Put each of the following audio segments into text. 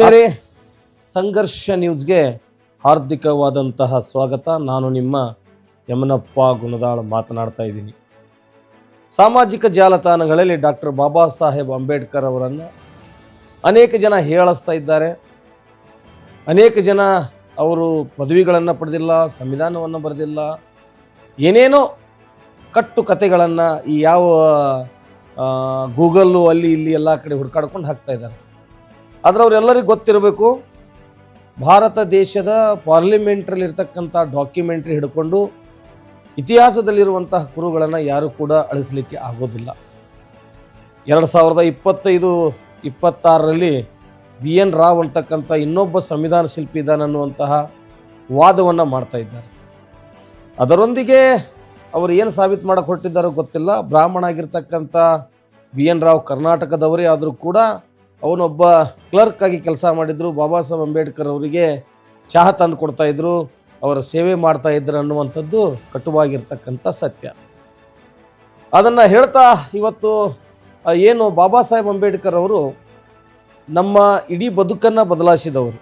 ಮೇರೆ ಸಂಘರ್ಷ ನ್ಯೂಸ್ಗೆ ಹಾರ್ದಿಕವಾದಂತಹ ಸ್ವಾಗತ. ನಾನು ನಿಮ್ಮ ಯಮನಪ್ಪ ಗುಣದಾಳ್ ಮಾತನಾಡ್ತಾ ಇದ್ದೀನಿ. ಸಾಮಾಜಿಕ ಜಾಲತಾಣಗಳಲ್ಲಿ ಡಾಕ್ಟರ್ ಬಾಬಾ ಸಾಹೇಬ್ ಅಂಬೇಡ್ಕರ್ ಅವರನ್ನು ಅನೇಕ ಜನ ಹೇಳಸ್ತಾ ಇದ್ದಾರೆ. ಅನೇಕ ಜನ ಅವರು ಪದವಿಗಳನ್ನು ಪಡೆದಿಲ್ಲ, ಸಂವಿಧಾನವನ್ನು ಬರೆದಿಲ್ಲ. ಏನೇನೋ ಕಟ್ಟು ಕತೆಗಳನ್ನು ಈ ಯಾವ ಗೂಗಲ್ಲು ಅಲ್ಲಿ ಇಲ್ಲಿ ಎಲ್ಲ ಕಡೆ ಹುಡ್ಕಾಡ್ಕೊಂಡು ಹಾಕ್ತಾ ಇದ್ದಾರೆ. ಆದ್ರೆ ಅವರೆಲ್ಲರಿಗೂ ಗೊತ್ತಿರಬೇಕು, ಭಾರತ ದೇಶದ ಪಾರ್ಲಿಮೆಂಟ್ರಲ್ಲಿ ಇರ್ತಕ್ಕಂಥ ಡಾಕ್ಯುಮೆಂಟ್ರಿ ಹಿಡ್ಕೊಂಡು ಇತಿಹಾಸದಲ್ಲಿರುವಂತಹ ಕುರುಗಳನ್ನು ಯಾರು ಕೂಡ ಅಳಿಸಲಿಕ್ಕೆ ಆಗೋದಿಲ್ಲ. ಎರಡು ಸಾವಿರದ ಇಪ್ಪತ್ತೈದು, ಇಪ್ಪತ್ತಾರರಲ್ಲಿ ಬಿ ಎನ್ ರಾವ್ ಅಂತಕ್ಕಂಥ ಇನ್ನೊಬ್ಬ ಸಂವಿಧಾನ ಶಿಲ್ಪಿ ಇದ್ದಾನೆ ಅನ್ನುವಂತಹ ವಾದವನ್ನು ಮಾಡ್ತಾ ಇದ್ದಾರೆ. ಅದರೊಂದಿಗೆ ಅವರು ಏನು ಸಾಬೀತು ಮಾಡಕ್ಕೆ ಹೊರಟಿದ್ದಾರೋ ಗೊತ್ತಿಲ್ಲ. ಬ್ರಾಹ್ಮಣ ಆಗಿರ್ತಕ್ಕಂಥ ಬಿ ಎನ್ ರಾವ್ ಕರ್ನಾಟಕದವರೇ ಆದರೂ ಕೂಡ ಅವನೊಬ್ಬ ಕ್ಲರ್ಕ್ ಆಗಿ ಕೆಲಸ ಮಾಡಿದ್ರು. ಬಾಬಾ ಸಾಹೇಬ್ ಅಂಬೇಡ್ಕರ್ ಅವರಿಗೆ ಚಹಾ ತಂದು ಕೊಡ್ತಾ ಇದ್ರು. ಅವರ ಸೇವೆ ಮಾಡ್ತಾ ಇದ್ರು ಅನ್ನುವಂಥದ್ದು ಕಟುವಾಗಿರ್ತಕ್ಕಂಥ ಸತ್ಯ. ಅದನ್ನು ಹೇಳ್ತಾ ಇವತ್ತು ಏನು ಬಾಬಾ ಸಾಹೇಬ್ ಅಂಬೇಡ್ಕರ್ ಅವರು ನಮ್ಮ ಇಡೀ ಬದುಕನ್ನು ಬದಲಾಯಿಸಿದವರು.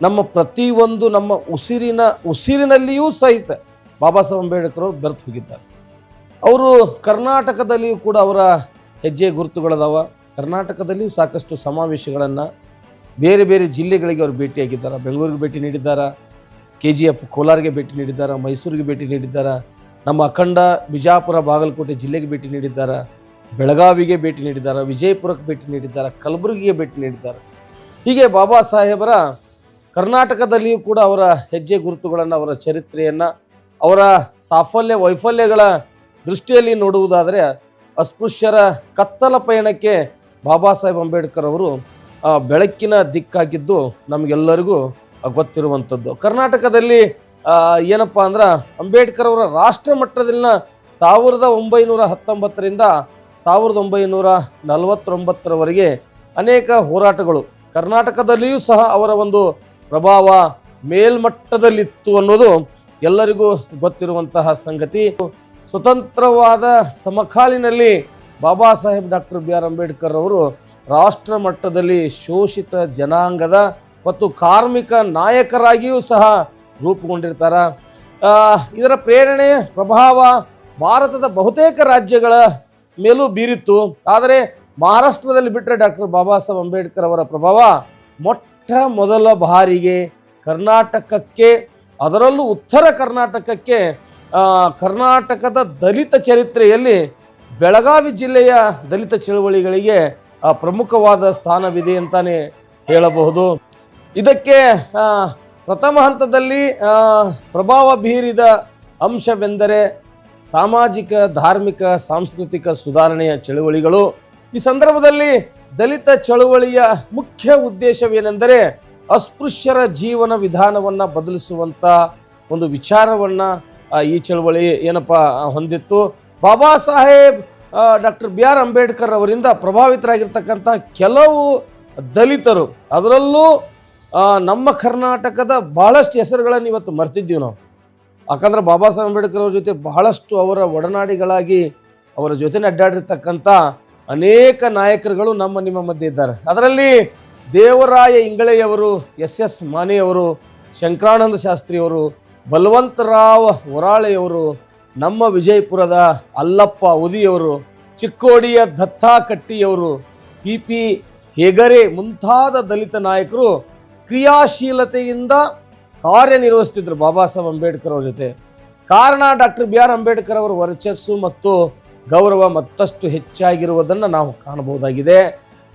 ನಮ್ಮ ಪ್ರತಿಯೊಂದು ನಮ್ಮ ಉಸಿರಿನ, ಉಸಿರಿನಲ್ಲಿಯೂ ಸಹಿತ ಬಾಬಾ ಸಾಹೇಬ್ ಅಂಬೇಡ್ಕರ್ ಅವರು ಬೆರೆತು ಹೋಗಿದ್ದಾರೆ. ಅವರು ಕರ್ನಾಟಕದಲ್ಲಿಯೂ ಕೂಡ ಅವರ ಹೆಜ್ಜೆ ಗುರುತುಗಳದಾವ. ಕರ್ನಾಟಕದಲ್ಲಿಯೂ ಸಾಕಷ್ಟು ಸಮಾವೇಶಗಳನ್ನು ಬೇರೆ ಬೇರೆ ಜಿಲ್ಲೆಗಳಿಗೆ ಅವರು ಭೇಟಿಯಾಗಿದ್ದಾರೆ. ಬೆಂಗಳೂರಿಗೆ ಭೇಟಿ ನೀಡಿದ್ದಾರೆ. ಕೆ ಜಿ ಎಫ್ ಕೋಲಾರಿಗೆ ಭೇಟಿ ನೀಡಿದ್ದಾರೆ. ಮೈಸೂರಿಗೆ ಭೇಟಿ ನೀಡಿದ್ದಾರೆ. ನಮ್ಮ ಅಖಂಡ ಬಿಜಾಪುರ, ಬಾಗಲಕೋಟೆ ಜಿಲ್ಲೆಗೆ ಭೇಟಿ ನೀಡಿದ್ದಾರೆ. ಬೆಳಗಾವಿಗೆ ಭೇಟಿ ನೀಡಿದ್ದಾರೆ. ವಿಜಯಪುರಕ್ಕೆ ಭೇಟಿ ನೀಡಿದ್ದಾರೆ. ಕಲಬುರಗಿಗೆ ಭೇಟಿ ನೀಡಿದ್ದಾರೆ. ಹೀಗೆ ಬಾಬಾ ಸಾಹೇಬರ ಕರ್ನಾಟಕದಲ್ಲಿಯೂ ಕೂಡ ಅವರ ಹೆಜ್ಜೆ ಗುರುತುಗಳನ್ನು, ಅವರ ಚರಿತ್ರೆಯನ್ನು, ಅವರ ಸಾಫಲ್ಯ, ವೈಫಲ್ಯಗಳ ದೃಷ್ಟಿಯಲ್ಲಿ ನೋಡುವುದಾದರೆ ಅಸ್ಪೃಶ್ಯರ ಕತ್ತಲ ಪಯಣಕ್ಕೆ ಬಾಬಾ ಸಾಹೇಬ್ ಅಂಬೇಡ್ಕರ್ ಅವರು ಬೆಳಕಿನ ದಿಕ್ಕಾಗಿದ್ದು ನಮಗೆಲ್ಲರಿಗೂ ಗೊತ್ತಿರುವಂಥದ್ದು. ಕರ್ನಾಟಕದಲ್ಲಿ ಏನಪ್ಪ ಅಂದ್ರೆ ಅಂಬೇಡ್ಕರ್ ಅವರ ರಾಷ್ಟ್ರ ಮಟ್ಟದಲ್ಲಿನ ಸಾವಿರದ ಒಂಬೈನೂರ ಹತ್ತೊಂಬತ್ತರಿಂದ ಸಾವಿರದ ಒಂಬೈನೂರ ನಲವತ್ತೊಂಬತ್ತರವರೆಗೆ ಅನೇಕ ಹೋರಾಟಗಳು, ಕರ್ನಾಟಕದಲ್ಲಿಯೂ ಸಹ ಅವರ ಒಂದು ಪ್ರಭಾವ ಮೇಲ್ಮಟ್ಟದಲ್ಲಿತ್ತು ಅನ್ನೋದು ಎಲ್ಲರಿಗೂ ಗೊತ್ತಿರುವಂತಹ ಸಂಗತಿ. ಸ್ವತಂತ್ರವಾದ ಸಮಕಾಲಿನಲ್ಲಿ Baba Saheb doctor B R Ambedkar ಅವರು ರಾಷ್ಟ್ರ ಮಟ್ಟದಲ್ಲಿ ಶೋಷಿತ ಜನಾಂಗದ ಮತ್ತು ಕಾರ್ಮಿಕ ನಾಯಕರಾಗಿಯೂ ಸಹ ರೂಪುಗೊಂಡಿರ್ತಾರೆ. ಇದರ ಪ್ರೇರಣೆ, ಪ್ರಭಾವ ಭಾರತದ ಬಹುತೇಕ ರಾಜ್ಯಗಳ ಮೇಲೂ ಬೀರಿತ್ತು. ಆದರೆ ಮಹಾರಾಷ್ಟ್ರದಲ್ಲಿ ಬಿಟ್ಟರೆ ಡಾಕ್ಟರ್ ಬಾಬಾ ಸಾಹೇಬ್ ಅಂಬೇಡ್ಕರ್ ಅವರ ಪ್ರಭಾವ ಮೊಟ್ಟ ಮೊದಲ ಬಾರಿಗೆ ಕರ್ನಾಟಕಕ್ಕೆ, ಅದರಲ್ಲೂ ಉತ್ತರ ಕರ್ನಾಟಕಕ್ಕೆ ಕರ್ನಾಟಕದ ದಲಿತ ಚರಿತ್ರೆಯಲ್ಲಿ ಬೆಳಗಾವಿ ಜಿಲ್ಲೆಯ ದಲಿತ ಚಳುವಳಿಗಳಿಗೆ ಪ್ರಮುಖವಾದ ಸ್ಥಾನವಿದೆ ಅಂತಾನೆ ಹೇಳಬಹುದು. ಇದಕ್ಕೆ ಪ್ರಥಮ ಹಂತದಲ್ಲಿ ಪ್ರಭಾವ ಬೀರಿದ ಅಂಶವೆಂದರೆ ಸಾಮಾಜಿಕ, ಧಾರ್ಮಿಕ, ಸಾಂಸ್ಕೃತಿಕ ಸುಧಾರಣೆಯ ಚಳುವಳಿಗಳು. ಈ ಸಂದರ್ಭದಲ್ಲಿ ದಲಿತ ಚಳುವಳಿಯ ಮುಖ್ಯ ಉದ್ದೇಶವೇನೆಂದರೆ ಅಸ್ಪೃಶ್ಯರ ಜೀವನ ವಿಧಾನವನ್ನು ಬದಲಿಸುವಂಥ ಒಂದು ವಿಚಾರವನ್ನು ಈ ಚಳುವಳಿ ಏನಪ್ಪ ಹೊಂದಿತ್ತು. Baba Saheb doctor B R Ambedkar ಅವರಿಂದ ಪ್ರಭಾವಿತರಾಗಿರ್ತಕ್ಕಂಥ ಕೆಲವು ದಲಿತರು, ಅದರಲ್ಲೂ ನಮ್ಮ ಕರ್ನಾಟಕದ ಬಹಳಷ್ಟು ಹೆಸರುಗಳನ್ನು ಇವತ್ತು ಮರ್ತಿದ್ದೀವಿ ನಾವು. ಯಾಕಂದ್ರೆ ಬಾಬಾ ಸಾಹೇಬ್ ಅಂಬೇಡ್ಕರ್ ಅವ್ರ ಜೊತೆ ಬಹಳಷ್ಟು ಅವರ ಒಡನಾಡಿಗಳಾಗಿ, ಅವರ ಜೊತೆ ಅಡ್ಡಾಡಿರ್ತಕ್ಕಂಥ ಅನೇಕ ನಾಯಕರುಗಳು ನಮ್ಮ, ನಿಮ್ಮ ಮಧ್ಯೆ ಇದ್ದಾರೆ. ಅದರಲ್ಲಿ ದೇವರಾಯ ಇಂಗಳೆಯವರು ಎಸ್ ಎಸ್ ಮಾನೆಯವರು, ಶಂಕರಾನಂದ ಶಾಸ್ತ್ರಿಯವರು, ಬಲವಂತರಾವ್ ಹೊರಾಳೆಯವರು ನಮ್ಮ ವಿಜಯಪುರದ ಅಲ್ಲಪ್ಪ ಉದಿಯವರು, ಚಿಕ್ಕೋಡಿಯ ದತ್ತಾ ಕಟ್ಟಿಯವರು ಪಿ ಪಿ ಹೆಗರೆ ಮುಂತಾದ ದಲಿತ ನಾಯಕರು ಕ್ರಿಯಾಶೀಲತೆಯಿಂದ ಕಾರ್ಯನಿರ್ವಹಿಸ್ತಿದ್ರು ಬಾಬಾ ಸಾಹೇಬ್ ಅಂಬೇಡ್ಕರ್ ಅವ್ರ ಜೊತೆ. ಕಾರಣ ಡಾಕ್ಟರ್ ಬಿ ಆರ್ ಅಂಬೇಡ್ಕರ್ ಅವರ ವರ್ಚಸ್ಸು ಮತ್ತು ಗೌರವ ಮತ್ತಷ್ಟು ಹೆಚ್ಚಾಗಿರುವುದನ್ನು ನಾವು ಕಾಣಬಹುದಾಗಿದೆ.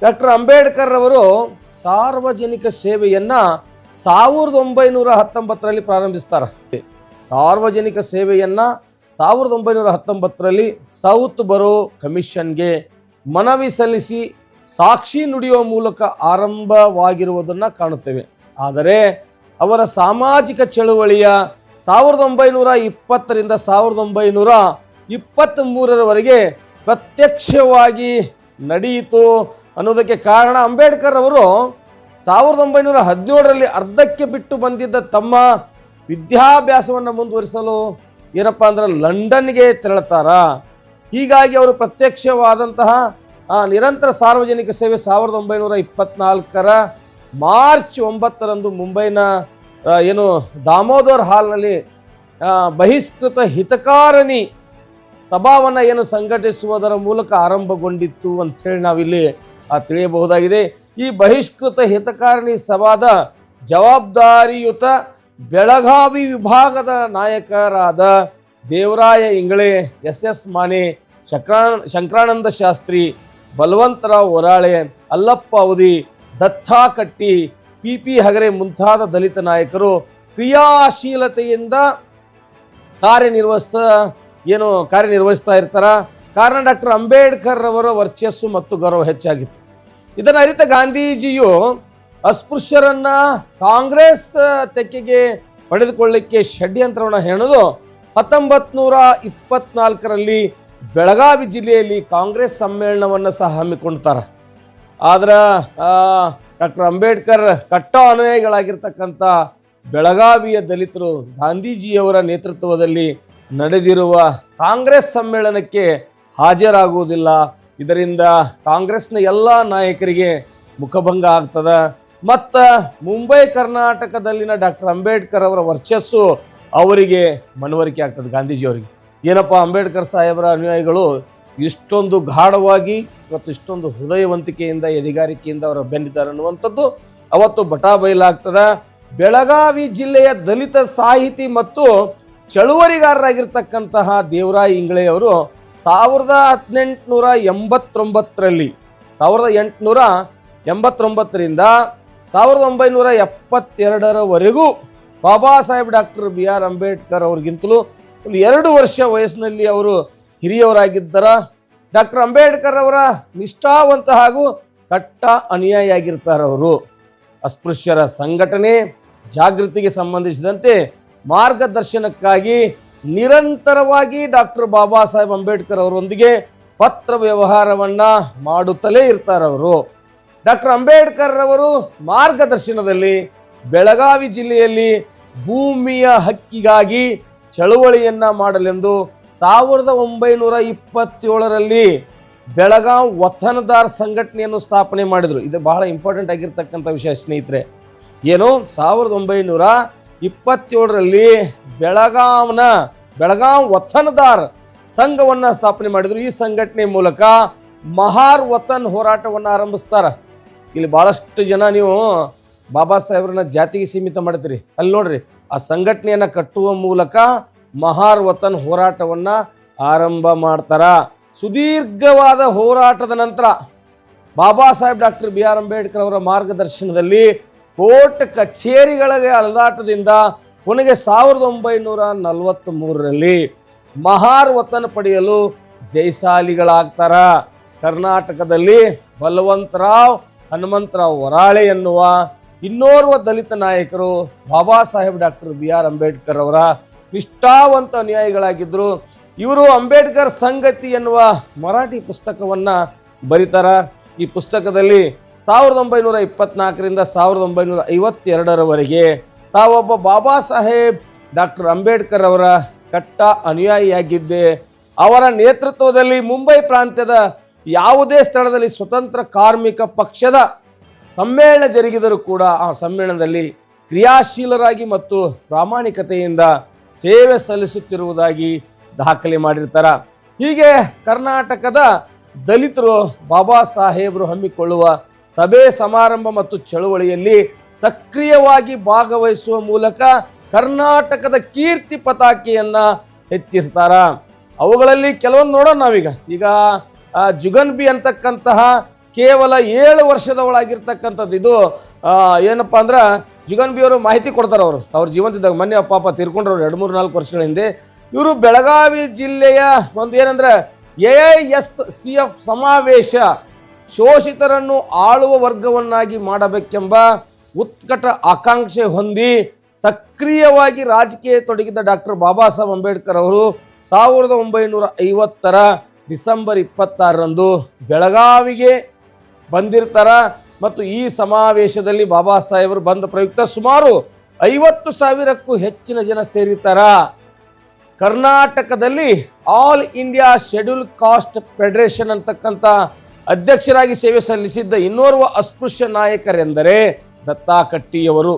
ಡಾಕ್ಟರ್ ಅಂಬೇಡ್ಕರ್ ಅವರು ಸಾರ್ವಜನಿಕ ಸೇವೆಯನ್ನು ಸಾವಿರದ ಒಂಬೈನೂರ ಹತ್ತೊಂಬತ್ತರಲ್ಲಿ ಪ್ರಾರಂಭಿಸ್ತಾರೆ. ಸಾರ್ವಜನಿಕ ಸೇವೆಯನ್ನ ಸಾವಿರದ ಒಂಬೈನೂರ ಹತ್ತೊಂಬತ್ತರಲ್ಲಿ ಸೌತ್ ಬರೋ ಕಮಿಷನ್ಗೆ ಮನವಿ ಸಲ್ಲಿಸಿ ಸಾಕ್ಷಿ ನುಡಿಯುವ ಮೂಲಕ ಆರಂಭವಾಗಿರುವುದನ್ನು ಕಾಣುತ್ತೇವೆ. ಆದರೆ ಅವರ ಸಾಮಾಜಿಕ ಚಳುವಳಿಯ ಸಾವಿರದ ಒಂಬೈನೂರ ಇಪ್ಪತ್ತರಿಂದ ಸಾವಿರದ ಒಂಬೈನೂರ ಇಪ್ಪತ್ತ್ ಮೂರರವರೆಗೆ ಪ್ರತ್ಯಕ್ಷವಾಗಿ ನಡೆಯಿತು ಅನ್ನೋದಕ್ಕೆ ಕಾರಣ ಅಂಬೇಡ್ಕರ್ ಅವರು ಸಾವಿರದ ಒಂಬೈನೂರ ಹದಿನೇಳರಲ್ಲಿ ಅರ್ಧಕ್ಕೆ ಬಿಟ್ಟು ಬಂದಿದ್ದ ತಮ್ಮ ವಿದ್ಯಾಭ್ಯಾಸವನ್ನು ಮುಂದುವರಿಸಲು ಏನಪ್ಪಾ ಅಂದ್ರೆ ಲಂಡನ್ಗೆ ತೆರಳುತ್ತಾರ. ಹೀಗಾಗಿ ಅವರು ಪ್ರತ್ಯಕ್ಷವಾದಂತಹ ನಿರಂತರ ಸಾರ್ವಜನಿಕ ಸೇವೆ ಸಾವಿರದ ಒಂಬೈನೂರ ಇಪ್ಪತ್ನಾಲ್ಕರ ಮಾರ್ಚ್ ಒಂಬತ್ತರಂದು ಮುಂಬೈನ ಏನು ದಾಮೋದರ್ ಹಾಲ್ನಲ್ಲಿ ಬಹಿಷ್ಕೃತ ಹಿತಕಾರಣಿ ಸಭಾವನ್ನು ಏನು ಸಂಘಟಿಸುವುದರ ಮೂಲಕ ಆರಂಭಗೊಂಡಿತ್ತು ಅಂಥೇಳಿ ನಾವಿಲ್ಲಿ ತಿಳಿಯಬಹುದಾಗಿದೆ. ಈ ಬಹಿಷ್ಕೃತ ಹಿತಕಾರಣಿ ಸಭಾದ ಜವಾಬ್ದಾರಿಯುತ ಬೆಳಗಾವಿ ವಿಭಾಗದ ನಾಯಕರಾದ ದೇವರಾಯ ಇಂಗಳೆ, ಎಸ್ ಎಸ್ ಮಾನೆ ಶಂಕರಾ ಶಂಕರಾನಂದ ಶಾಸ್ತ್ರಿ, ಬಲವಂತರಾವ್ ಹೊರಾಳೆ ಅಲ್ಲಪ್ಪ ಅವಧಿ, ದತ್ತಾ ಕಟ್ಟಿ ಪಿ ಪಿ ಹಗರೆ ಮುಂತಾದ ದಲಿತ ನಾಯಕರು ಕ್ರಿಯಾಶೀಲತೆಯಿಂದ ಕಾರ್ಯನಿರ್ವಹಿಸ, ಏನು ಕಾರ್ಯನಿರ್ವಹಿಸ್ತಾ ಇರ್ತಾರ? ಕಾರಣ ಡಾಕ್ಟರ್ ಅಂಬೇಡ್ಕರ್ ಅವರ ವರ್ಚಸ್ಸು ಮತ್ತು ಗೌರವ ಹೆಚ್ಚಾಗಿತ್ತು. ಇದನ್ನು ಅರಿತ ಗಾಂಧೀಜಿಯು ಅಸ್ಪೃಶ್ಯರನ್ನ ಕಾಂಗ್ರೆಸ್ ತೆಕ್ಕೆಗೆ ಪಡೆದುಕೊಳ್ಳಿಕ್ಕೆ ಷಡ್ಯಂತ್ರವನ್ನು ಹೇಳೋದು ಹತ್ತೊಂಬತ್ತು ನೂರ ಇಪ್ಪತ್ನಾಲ್ಕರಲ್ಲಿ ಬೆಳಗಾವಿ ಜಿಲ್ಲೆಯಲ್ಲಿ ಕಾಂಗ್ರೆಸ್ ಸಮ್ಮೇಳನವನ್ನು ಸಹ ಹಮ್ಮಿಕೊಳ್ತಾರೆ ಆದ್ರೆ ಡಾಕ್ಟರ್ ಅಂಬೇಡ್ಕರ್ ಕಟ್ಟ ಅನುಯಾಯಿಗಳಾಗಿರ್ತಕ್ಕಂಥ ಬೆಳಗಾವಿಯ ದಲಿತರು ಗಾಂಧೀಜಿಯವರ ನೇತೃತ್ವದಲ್ಲಿ ನಡೆದಿರುವ ಕಾಂಗ್ರೆಸ್ ಸಮ್ಮೇಳನಕ್ಕೆ ಹಾಜರಾಗುವುದಿಲ್ಲ. ಇದರಿಂದ ಕಾಂಗ್ರೆಸ್ನ ಎಲ್ಲ ನಾಯಕರಿಗೆ ಮುಖಭಂಗ ಆಗ್ತದ. ಮತ್ತು ಮುಂಬೈ ಕರ್ನಾಟಕದಲ್ಲಿನ ಡಾಕ್ಟರ್ ಅಂಬೇಡ್ಕರ್ ಅವರ ವರ್ಚಸ್ಸು ಅವರಿಗೆ ಮನವರಿಕೆ ಆಗ್ತದೆ ಗಾಂಧೀಜಿಯವರಿಗೆ ಏನಪ್ಪ ಅಂಬೇಡ್ಕರ್ ಸಾಹೇಬರ ಅನುಯಾಯಿಗಳು, ಇಷ್ಟೊಂದು ಗಾಢವಾಗಿ ಮತ್ತು ಇಷ್ಟೊಂದು ಹೃದಯವಂತಿಕೆಯಿಂದ, ಎದಿಗಾರಿಕೆಯಿಂದ ಅವರು ಬೆಂದಿದ್ದಾರೆ ಅನ್ನುವಂಥದ್ದು ಅವತ್ತು ಬಟಾ ಬಯಲಾಗ್ತದ. ಬೆಳಗಾವಿ ಜಿಲ್ಲೆಯ ದಲಿತ ಸಾಹಿತಿ ಮತ್ತು ಚಳುವಳಿಗಾರರಾಗಿರ್ತಕ್ಕಂತಹ ದೇವರಾಯ ಇಂಗ್ಳೆಯವರು ಸಾವಿರದ ಹದಿನೆಂಟುನೂರ ಎಂಬತ್ತೊಂಬತ್ತರಲ್ಲಿ, ಸಾವಿರದ ಎಂಟುನೂರ ಎಂಬತ್ತೊಂಬತ್ತರಿಂದ ಸಾವಿರದ ಒಂಬೈನೂರ ಎಪ್ಪತ್ತೆರಡರವರೆಗೂ Baba Saheb doctor B R Ambedkar ಅವ್ರಿಗಿಂತಲೂ ಒಂದು ಎರಡು ವರ್ಷ ವಯಸ್ಸಿನಲ್ಲಿ ಅವರು ಹಿರಿಯವರಾಗಿದ್ದರ, ಡಾಕ್ಟರ್ ಅಂಬೇಡ್ಕರ್ ಅವರ ನಿಷ್ಠಾವಂತ ಹಾಗೂ ಕಟ್ಟ ಅನುಯಾಯಿಯಾಗಿರ್ತಾರೆ ಅವರು. ಅಸ್ಪೃಶ್ಯರ ಸಂಘಟನೆ ಜಾಗೃತಿಗೆ ಸಂಬಂಧಿಸಿದಂತೆ ಮಾರ್ಗದರ್ಶನಕ್ಕಾಗಿ ನಿರಂತರವಾಗಿ ಡಾಕ್ಟರ್ ಬಾಬಾ ಸಾಹೇಬ್ ಅಂಬೇಡ್ಕರ್ ಅವರೊಂದಿಗೆ ಪತ್ರ ವ್ಯವಹಾರವನ್ನ ಮಾಡುತ್ತಲೇ ಇರ್ತಾರೆ ಅವರು. ಡಾಕ್ಟರ್ ಅಂಬೇಡ್ಕರ್ ಅವರು ಮಾರ್ಗದರ್ಶನದಲ್ಲಿ ಬೆಳಗಾವಿ ಜಿಲ್ಲೆಯಲ್ಲಿ ಭೂಮಿಯ ಹಕ್ಕಿಗಾಗಿ ಚಳುವಳಿಯನ್ನ ಮಾಡಲೆಂದು ಸಾವಿರದ ಒಂಬೈನೂರ ಇಪ್ಪತ್ತೇಳರಲ್ಲಿ ಬೆಳಗಾವ್ ವತನದಾರ್ ಸಂಘಟನೆಯನ್ನು ಸ್ಥಾಪನೆ ಮಾಡಿದರು. ಇದು ಬಹಳ ಇಂಪಾರ್ಟೆಂಟ್ ಆಗಿರ್ತಕ್ಕಂಥ ವಿಷಯ ಸ್ನೇಹಿತರೆ. ಏನು? ಸಾವಿರದ ಒಂಬೈನೂರ ಇಪ್ಪತ್ತೇಳರಲ್ಲಿ ಬೆಳಗಾವ್ನ ಬೆಳಗಾವ್ ವತನದಾರ್ ಸಂಘವನ್ನು ಸ್ಥಾಪನೆ ಮಾಡಿದರು. ಈ ಸಂಘಟನೆ ಮೂಲಕ ಮಹಾರ್ ವತನ್ ಹೋರಾಟವನ್ನು ಆರಂಭಿಸ್ತಾರ. ಇಲ್ಲಿ ಭಾಳಷ್ಟು ಜನ ನೀವು ಬಾಬಾ ಸಾಹೇಬ್ರನ್ನ ಜಾತಿಗೆ ಸೀಮಿತ ಮಾಡ್ತೀರಿ. ಅಲ್ಲಿ ನೋಡ್ರಿ, ಆ ಸಂಘಟನೆಯನ್ನು ಕಟ್ಟುವ ಮೂಲಕ ಮಹಾರ್ ವತನ್ ಹೋರಾಟವನ್ನ ಆರಂಭ ಮಾಡ್ತಾರ. ಸುದೀರ್ಘವಾದ ಹೋರಾಟದ ನಂತರ Baba Saheb doctor B R Ambedkar ಅವರ ಮಾರ್ಗದರ್ಶನದಲ್ಲಿ ಕೋರ್ಟ್ ಕಚೇರಿಗಳ ಅಲದಾಟದಿಂದ ಕೊನೆಗೆ ಸಾವಿರದ ಒಂಬೈನೂರ ನಲವತ್ತ್ ಮೂರರಲ್ಲಿ ಮಹಾರ್ ವತನ ಪಡೆಯಲು ಜೈಸಾಲಿಗಳಾಗ್ತಾರ ಕರ್ನಾಟಕದಲ್ಲಿ ಬಲವಂತರಾವ್ ಹನುಮಂತರಾವ್ ವರಾಳೆ ಎನ್ನುವ ಇನ್ನೋರ್ವ ದಲಿತ ನಾಯಕರು Baba Saheb doctor B R Ambedkar ಅವರ ನಿಷ್ಠಾವಂತ ಅನುಯಾಯಿಗಳಾಗಿದ್ದರು ಇವರು ಅಂಬೇಡ್ಕರ್ ಸಂಗತಿ ಎನ್ನುವ ಮರಾಠಿ ಪುಸ್ತಕವನ್ನ ಬರೀತಾರ. ಈ ಪುಸ್ತಕದಲ್ಲಿ ಸಾವಿರದ ಒಂಬೈನೂರ ಇಪ್ಪತ್ನಾಲ್ಕರಿಂದ ಸಾವಿರದ ಒಂಬೈನೂರ ಐವತ್ತೆರಡರವರೆಗೆ ತಾವೊಬ್ಬ ಬಾಬಾ ಸಾಹೇಬ್ ಡಾಕ್ಟರ್ ಅಂಬೇಡ್ಕರ್ ಅವರ ಕಟ್ಟ ಅನುಯಾಯಿಯಾಗಿದ್ದೆ. ಅವರ ನೇತೃತ್ವದಲ್ಲಿ ಮುಂಬೈ ಪ್ರಾಂತ್ಯದ ಯಾವುದೇ ಸ್ಥಳದಲ್ಲಿ ಸ್ವತಂತ್ರ ಕಾರ್ಮಿಕ ಪಕ್ಷದ ಸಮ್ಮೇಳನ ಜರುಗಿದರೂ ಕೂಡ ಆ ಸಮ್ಮೇಳನದಲ್ಲಿ ಕ್ರಿಯಾಶೀಲರಾಗಿ ಮತ್ತು ಪ್ರಾಮಾಣಿಕತೆಯಿಂದ ಸೇವೆ ಸಲ್ಲಿಸುತ್ತಿರುವುದಾಗಿ ದಾಖಲೆ ಮಾಡಿರ್ತಾರ. ಹೀಗೆ ಕರ್ನಾಟಕದ ದಲಿತರು ಬಾಬಾ ಸಾಹೇಬರು ಹಮ್ಮಿಕೊಳ್ಳುವ ಸಭೆ, ಸಮಾರಂಭ ಮತ್ತು ಚಳುವಳಿಯಲ್ಲಿ ಸಕ್ರಿಯವಾಗಿ ಭಾಗವಹಿಸುವ ಮೂಲಕ ಕರ್ನಾಟಕದ ಕೀರ್ತಿ ಪತಾಕೆಯನ್ನ ಹೆಚ್ಚಿಸ್ತಾರ. ಅವುಗಳಲ್ಲಿ ಕೆಲವೊಂದು ನೋಡೋಣ ನಾವೀಗ. ಈಗ ಜುಗನ್ ಬಿ ಅಂತಕ್ಕಂತಹ ಕೇವಲ ಏಳು ವರ್ಷದವಳಾಗಿರ್ತಕ್ಕಂಥದ್ದು ಇದು. ಏನಪ್ಪ ಅಂದ್ರೆ ಜುಗನ್ ಬಿ ಅವರು ಮಾಹಿತಿ ಕೊಡ್ತಾರೆ ಅವರು. ಅವ್ರ ಜೀವಂತಿದ್ದಾಗ ಮೊನ್ನೆ ಪಾಪ ತೀರ್ಕೊಂಡ್ರವ್ರು ಎರಡು ಮೂರು ನಾಲ್ಕು ವರ್ಷಗಳ ಹಿಂದೆ. ಇವರು ಬೆಳಗಾವಿ ಜಿಲ್ಲೆಯ ಒಂದು ಏನಂದ್ರೆ ಎ ಎಸ್ ಸಿ ಎಫ್ ಸಮಾವೇಶ ಶೋಷಿತರನ್ನು ಆಳುವ ವರ್ಗವನ್ನಾಗಿ ಮಾಡಬೇಕೆಂಬ ಉತ್ಕಟ ಆಕಾಂಕ್ಷೆ ಹೊಂದಿ ಸಕ್ರಿಯವಾಗಿ ರಾಜಕೀಯ ತೊಡಗಿದ್ದ ಡಾಕ್ಟರ್ ಬಾಬಾ ಸಾಹೇಬ್ ಅಂಬೇಡ್ಕರ್ ಅವರು ಸಾವಿರದ ಒಂಬೈನೂರ ಐವತ್ತರ ಡಿಸೆಂಬರ್ ಇಪ್ಪತ್ತಾರರಂದು ಬೆಳಗಾವಿಗೆ ಬಂದಿರ್ತಾರ. ಮತ್ತು ಈ ಸಮಾವೇಶದಲ್ಲಿ ಬಾಬಾ ಸಾಹೇಬರು ಬಂದ ಪ್ರಯುಕ್ತ ಸುಮಾರು ಐವತ್ತು ಸಾವಿರಕ್ಕೂ ಹೆಚ್ಚಿನ ಜನ ಸೇರಿರ್ತಾರ. ಕರ್ನಾಟಕದಲ್ಲಿ all India schedule caste federation ಅಂತಕ್ಕಂಥ ಅಧ್ಯಕ್ಷರಾಗಿ ಸೇವೆ ಸಲ್ಲಿಸಿದ್ದ ಇನ್ನೋರ್ವ ಅಸ್ಪೃಶ್ಯ ನಾಯಕರೆಂದರೆ ದತ್ತಾ ಕಟ್ಟಿಯವರು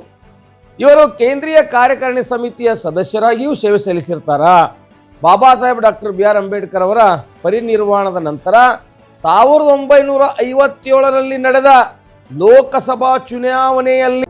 ಇವರು ಕೇಂದ್ರೀಯ ಕಾರ್ಯಕಾರಿಣಿ ಸಮಿತಿಯ ಸದಸ್ಯರಾಗಿಯೂ ಸೇವೆ ಸಲ್ಲಿಸಿರ್ತಾರ. Baba Saheb doctor B R Ambedkar ಅವರ ಪರಿನಿರ್ವಾಣದ ನಂತರ ಸಾವಿರದ ಒಂಬೈನೂರ ಐವತ್ತೇಳರಲ್ಲಿ ನಡೆದ ಲೋಕಸಭಾ ಚುನಾವಣೆಯಲ್ಲಿ